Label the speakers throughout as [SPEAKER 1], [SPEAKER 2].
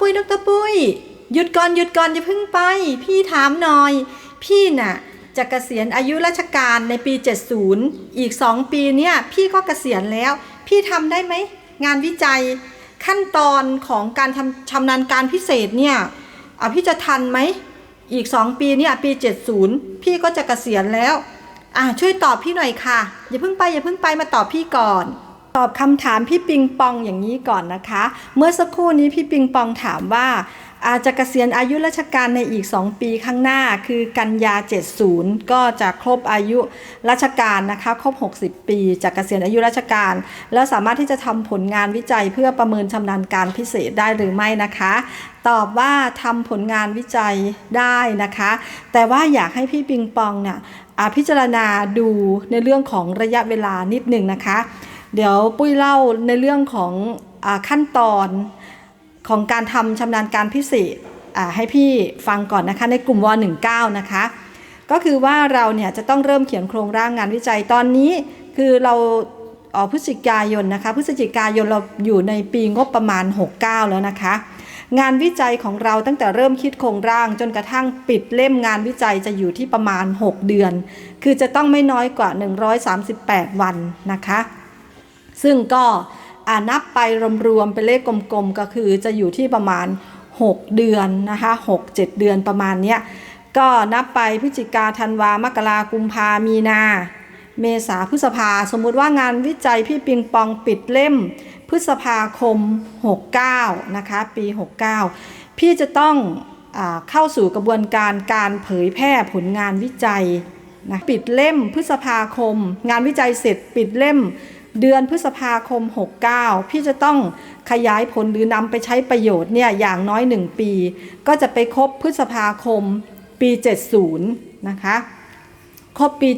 [SPEAKER 1] ปุ้ยดรปุ้ย หยุดก่อนหยุดก่อนอย่าเพิ่งไป พี่ถามหน่อย พี่น่ะจะเกษียณอายุราชการในปี 70 อีก 2 ปีเนี่ยพี่ก็เกษียณแล้ว พี่ทำได้ไหมงานวิจัย ขั้นตอนของการทำชำนาญการพิเศษเนี่ยอะพี่จะทันไหมอีก 2 ปีเนี่ยปี 70 พี่ก็จะเกษียณแล้วอะช่วยตอบพี่หน่อยค่ะ อย่าเพิ่งไปอย่าเพิ่งไปมาตอบพี่ก่อน ตอบคำถามพี่ปิงปองอย่างนี้ก่อนนะคะ เมื่อสักครู่นี้พี่ปิงปองถามว่าอาจจะเกษียณอายุราชการในอีก 2 ปีข้างหน้าคือกันยา 70 ก็จะครบอายุราชการนะคะครบ 60 ปีจะเกษียณอายุราชการ แล้วสามารถที่จะทำผลงานวิจัยเพื่อประเมินชำนาญการพิเศษได้หรือไม่นะคะ ตอบว่าทำผลงานวิจัยได้นะคะ แต่ว่าอยากให้พี่ปิงปองเนี่ยพิจารณาดูในเรื่องของระยะเวลานิดหนึ่งนะคะ เดี๋ยวปุ้ยเล่าในเรื่องของอขั้นตอนของการทำชำนาญการพิเศษให้พี่ฟังก่อนนะคะ ในกลุ่มว 19 นะคะ ก็คือว่าเราเนี่ยจะต้องเริ่มเขียนโครงร่างงานวิจัยตอนนี้ คือเราออพฤศจิกายนนะคะพฤศจิกายนเราอยู่ในปีงบประมาณ 69 แล้วนะคะ งานวิจัยของเราตั้งแต่เริ่มคิดโครงร่างจนกระทั่งปิดเล่มงานวิจัยจะอยู่ที่ประมาณ 6 เดือน คือจะต้องไม่น้อยกว่า 138 วันนะคะ ซึ่งก็นับไปรวมๆเป็นเลขกลมๆ ก็คือจะอยู่ที่ประมาณ 6 เดือนนะคะ6 7 เดือนประมาณเนี้ยก็นับไปพฤศจิกาธันวามกรากุมภามีนา เมษาพฤษภา สมมุติว่างานวิจัยพี่ปิงปองปิดเล่ม พฤษภาคม 69 นะคะ ปี 69 พี่จะต้องอเข้าสู่กระบวนการการเผยแพร่ผลงานวิจัยนะปิดเล่มพฤษภาคม งานวิจัยเสร็จปิดเล่ม เดือนพฤษภาคม 69 พี่จะต้องขยายผลหรือนำไปใช้ประโยชน์เนี่ยอย่างน้อย 1 ปี ก็จะไปครบพฤษภาคมปี 70 นะคะ ครบปี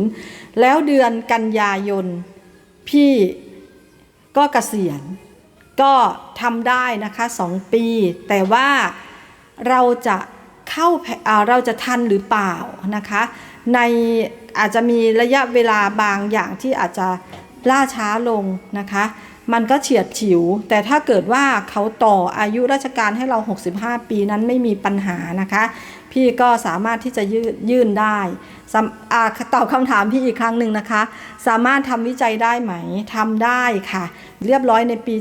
[SPEAKER 1] 70 แล้วเดือนกันยายน พี่ก็เกษียณ ก็ทำได้นะคะ 2 ปี แต่ว่าเราจะเข้าอ่าเราจะทันหรือเปล่านะคะ ในอาจจะมีระยะเวลาบางอย่างที่อาจจะ ล่าช้าลงนะคะ มันก็เฉียดฉิว แต่ถ้าเกิดว่าเขาต่ออายุราชการให้เรา 65 ปีนั้นไม่มีปัญหานะคะ พี่ก็สามารถที่จะยืนยื่นได้ตอบคำถามพี่อีกครั้งหนึ่งนะคะ สามารถทำวิจัยได้ไหมทำได้ค่ะ เรียบร้อยในปี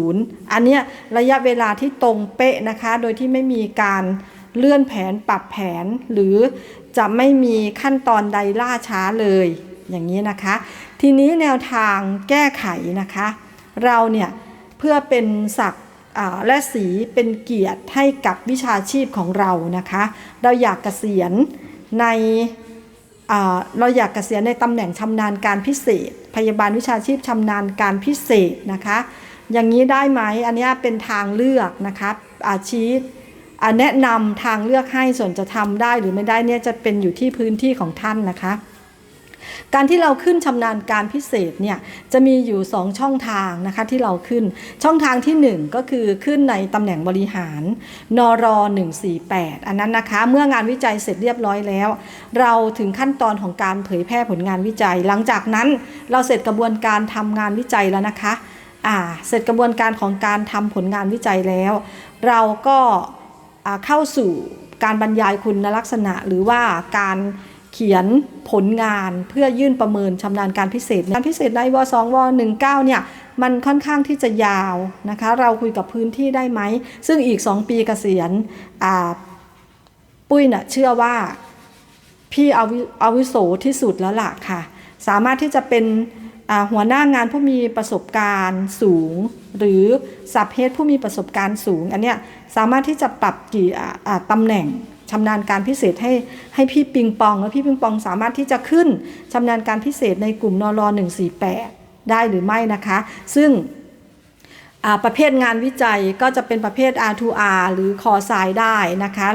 [SPEAKER 1] 70 อันเนี้ยระยะเวลาที่ตรงเป๊ะนะคะ โดยที่ไม่มีการเลื่อนแผนปรับแผนหรือจะไม่มีขั้นตอนใดล่าช้าเลย อย่างนี้นะคะ ทีนี้แนวทางแก้ไขนะคะ เราเนี่ยเพื่อเป็นศักดิ์และสีเป็นเกียรติให้กับวิชาชีพของเรานะคะ เราอยากเกษียณในเราอยากเกษียณในตำแหน่งชำนาญการพิเศษ พยาบาลวิชาชีพชำนาญการพิเศษนะคะ อย่างนี้ได้ไหมอันนี้เป็นทางเลือกนะคะอาชีพแนะนำทางเลือกให้ส่วนจะทำได้หรือไม่ได้เนี่ยจะเป็นอยู่ที่พื้นที่ของท่านนะคะ การที่เราขึ้นชำนาญการพิเศษเนี่ยจะมีอยู่ 2 ช่องทางนะคะที่เราขึ้นช่องทางที่ 1 ก็คือขึ้นในตำแหน่งบริหารนร148 อันนั้นนะคะ เมื่องานวิจัยเสร็จเรียบร้อยแล้ว เราถึงขั้นตอนของการเผยแพร่ผลงานวิจัย หลังจากนั้นเราเสร็จกระบวนการทำงานวิจัยแล้วนะคะอ่าเสร็จกระบวนการของการทำผลงานวิจัยแล้ว เราก็เข้าสู่การบรรยายคุณลักษณะหรือว่าการ เขียนผลงานเพื่อยื่นประเมินชำนาญการพิเศษการพิเศษในว2ว19เนี่ยมันค่อนข้างที่จะยาวนะคะ เราคุยกับพื้นที่ได้ไหม ซึ่งอีก 2 ปีเกษียณปุ้ยน่ะเชื่อว่าพี่อาวุอาวุโสที่สุดแล้วล่ะค่ะ สามารถที่จะเป็นหัวหน้างานผู้มีประสบการณ์สูง หรือสับเฮดผู้มีประสบการณ์สูง อันเนี้ยสามารถที่จะปรับกี่ตำแหน่ง ชำนาญการพิเศษให้ให้พี่ปิงปอง และพี่ปิงปองสามารถที่จะขึ้นชำนาญการพิเศษในกลุ่มนร148 ได้หรือไม่นะคะ ซึ่งประเภทงานวิจัยก็จะเป็นประเภท R2R หรือคอสายได้นะคะ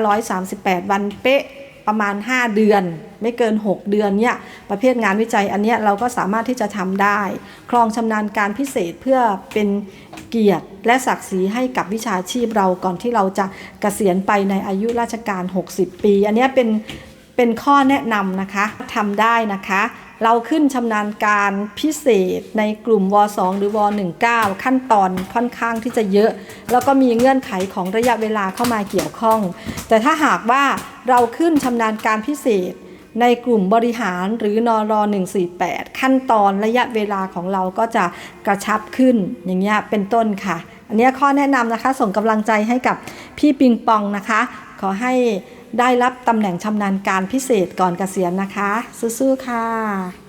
[SPEAKER 1] 138 วันเป๊ะ ประมาณ 5 เดือน ไม่เกิน 6 เดือนเนี่ยประเภทงานวิจัยอันเนี้ยเราก็สามารถที่จะทำได้ ครองชำนาญการพิเศษเพื่อเป็นเกียรติและศักดิ์ศรีให้กับวิชาชีพเราก่อนที่เราจะเกษียณไปในอายุราชการ 60 ปี อันเนี้ยเป็นเป็นข้อแนะนำนะคะทำได้นะคะ เราขึ้นชำนาญการพิเศษในกลุ่มว 2 หรือว 19 ขั้นตอนค่อนข้างที่จะเยอะ แล้วก็มีเงื่อนไขของระยะเวลาเข้ามาเกี่ยวข้อง แต่ถ้าหากว่าเราขึ้นชำนาญการพิเศษในกลุ่มบริหารหรือนร148 ขั้นตอนระยะเวลาของเราก็จะกระชับขึ้นอย่างเงี้ยเป็นต้นค่ะ อันนี้ข้อแนะนำนะคะ ส่งกำลังใจให้กับพี่ปิงปองนะคะ ขอให้ ได้รับตำแหน่งชำนาญการพิเศษก่อนเกษียณนะคะสู้ๆค่ะ